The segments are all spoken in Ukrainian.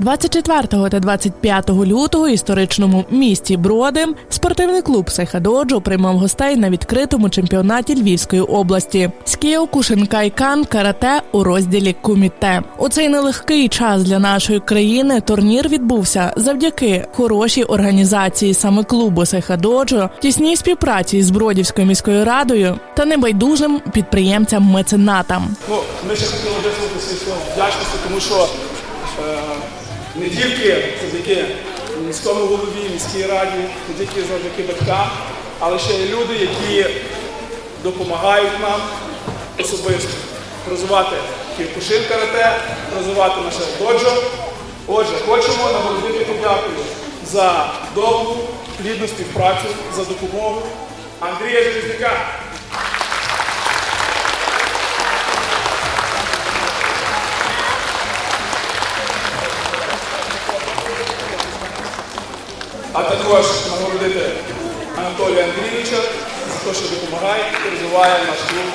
24 та 25 лютого в історичному місті Броди спортивний клуб Сайхадоджо приймав гостей на відкритому чемпіонаті Львівської області. Скіо Кушенкайкан карате у розділі Куміте. У цей нелегкий час для нашої країни турнір відбувся завдяки хорошій організації саме клубу Сайхадоджо, тісній співпраці з Бродівською міською радою та небайдужим підприємцям-меценатам. Ну, ми ще хотіли вдячності, тому що не тільки завдяки міському голові, міській раді, не тільки завдяки батькам, але ще й люди, які допомагають нам особисто розвивати кіркушин карате, розвивати наше доджо. Отже, хочемо нагородити подякую за довгу плідну співпрацю, за допомогу Андрія Железняка. А також нагородити Анатолія Андрійовича за те, що допомагає і розвиває наш клуб.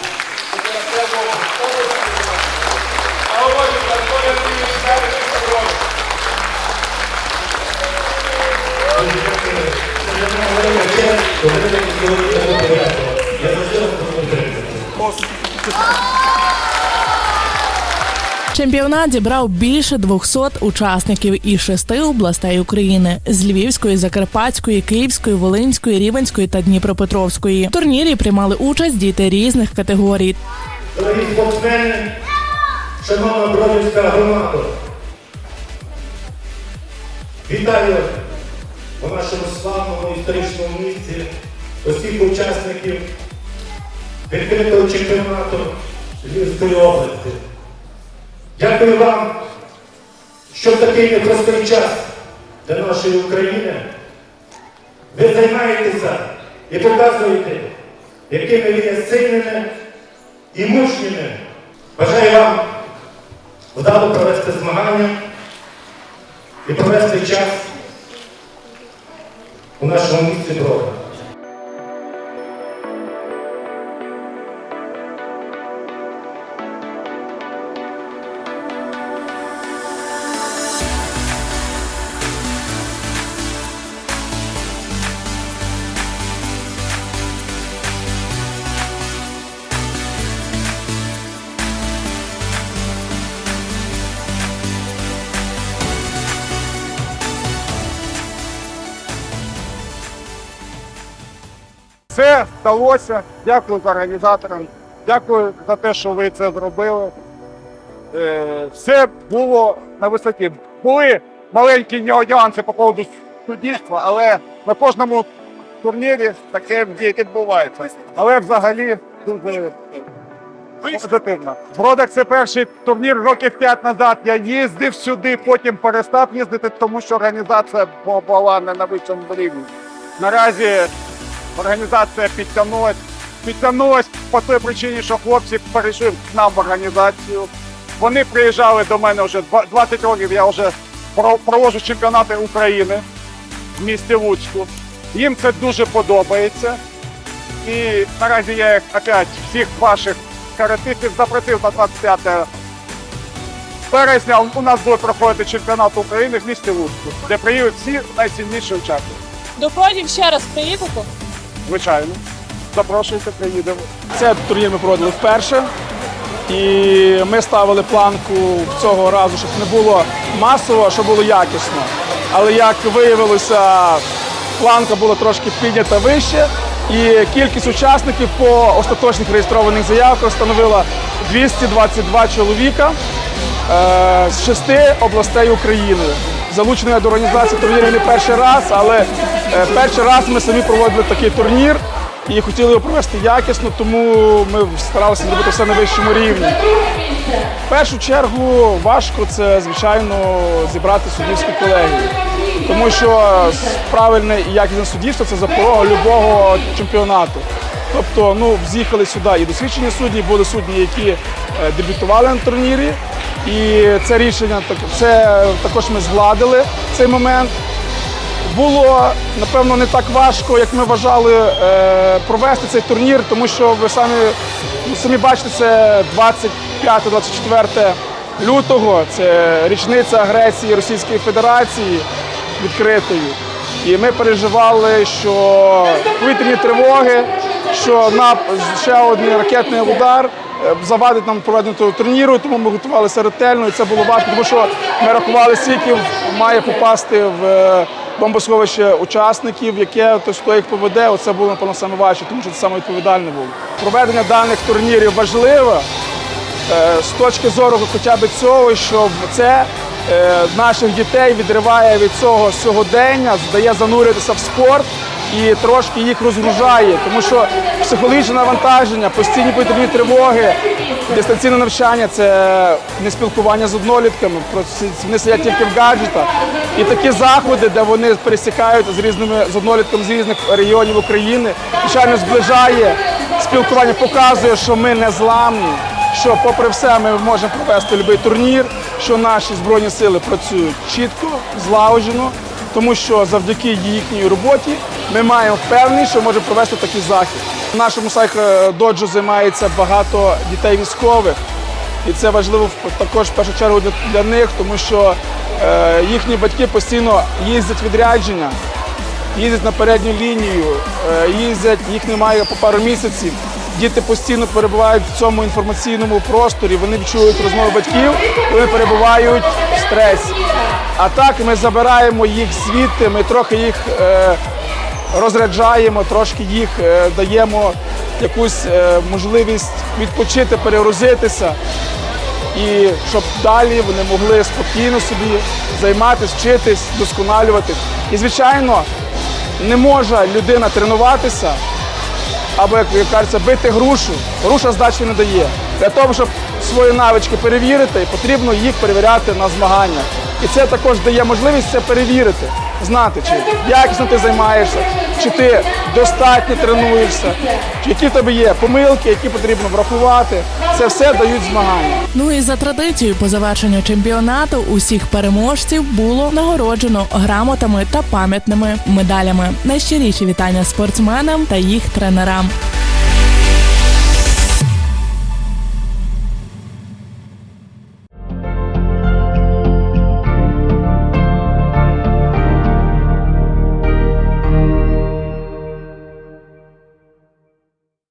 А Чемпіонат зібрав більше 200 учасників із шести областей України з Львівської, Закарпатської, Київської, Волинської, Рівенської та Дніпропетровської. В турнірі приймали участь діти різних категорій. Дорогі спортсмени, шановна бродівська громада, вітаю у нашому славному історичному місці усіх учасників відкритого чемпіонату Львівської області. Дякую вам, що в такий непростий час для нашої України ви займаєтеся і показуєте, якими ви є сильними і мужніми. Бажаю вам вдало провести змагання і провести час у нашому місті Брода. Все вдалося. Дякую організаторам. Дякую за те, що ви це зробили. Е, Все було на висоті. Були маленькі нюанси по поводу суддівства, але на кожному турнірі таке відбувається. Але взагалі дуже позитивно. Бродок це перший турнір років 5 назад. Я їздив сюди, потім перестав їздити, тому що організація була не на вищому рівні. Наразі організація підтягнулась. Підтягнулась по той причині, що хлопці перейшли к нам в організацію. Вони приїжджали до мене вже 20 років. Я вже про- проводжу чемпіонати України в місті Луцьку. Їм це дуже подобається. І наразі я їх опять всіх ваших каратистів запросив на 25 березня. У нас буде проходити чемпіонат України в місті Луцьку, де приїдуть всі найсильніші учасники. До ще раз приїдете? Звичайно. Запрошуйте, приїдемо. Це турнір ми проводили вперше. І ми ставили планку цього разу, щоб не було масово, щоб було якісно. Але як виявилося, планка була трошки піднята вище, і кількість учасників по остаточних реєстрованих заявках становила 222 чоловіка е, з шести областей України. Залучений до організації турнірів не перший раз, але е, перший раз ми самі проводили такий турнір і хотіли його провести якісно, тому ми старалися зробити все на вищому рівні. В першу чергу важко це, звичайно, зібрати суддівську колегію. Тому що правильне і якісне суддівство це запорога любого чемпіонату. Тобто, ну, з'їхали сюди і досвідчені судді, були судді, які е, дебютували на турнірі. І це рішення це також ми згладили цей момент. Було напевно не так важко, як ми вважали, е, провести цей турнір, тому що ви самі, ну, самі бачите, це 25-24 лютого. Це річниця агресії Російської Федерації відкритої. І ми переживали, що повітряні тривоги, що на ще один ракетний удар завадить нам проведення того турніру, тому ми готувалися ретельно, і це було важко, тому що ми рахували, скільки має попасти в е, бомбосховище учасників, яке хтось хто їх поведе. Оце було напевно саме важче, тому що це саме відповідальне було. Проведення даних турнірів важливе е, з точки зору хоча б цього, що це е, наших дітей відриває від цього сьогодення, здає зануритися в спорт і трошки їх розгружає, тому що психологічне навантаження, постійні повітряні тривоги, дистанційне навчання це не спілкування з однолітками, вони сидять тільки в гаджетах. І такі заходи, де вони пересікають з різними з однолітками з різних регіонів України, звичайно, зближає спілкування, показує, що ми не зламні що, попри все, ми можемо провести будь-який турнір, що наші збройні сили працюють чітко, злагоджено, тому що завдяки їхній роботі ми маємо впевненість, що можемо провести такий захід. В нашому сайх доджу займається багато дітей військових, і це важливо також в першу чергу для, них, тому що е, їхні батьки постійно їздять відрядження їздять на передню лінію, е, їздять, їх немає по пару місяців. Діти постійно перебувають в цьому інформаційному просторі, вони чують розмови батьків, вони перебувають в стресі. А так ми забираємо їх звідти, ми трохи їх е, розряджаємо, трошки їх е, даємо якусь е, можливість відпочити, перегрузитися і щоб далі вони могли спокійно собі займатися, вчитись, досконалюватись. І, звичайно, не може людина тренуватися або, як кажеться, бити грушу. Груша здачі не дає. Для того, щоб свої навички перевірити, потрібно їх перевіряти на змаганнях. І це також дає можливість це перевірити, знати, чи якісно ти займаєшся, чи ти достатньо тренуєшся, чи які в тебе є помилки, які потрібно врахувати. Це все дають змагання. Ну і за традицією, по завершенню чемпіонату усіх переможців було нагороджено грамотами та пам'ятними медалями. Найщиріші вітання спортсменам та їх тренерам.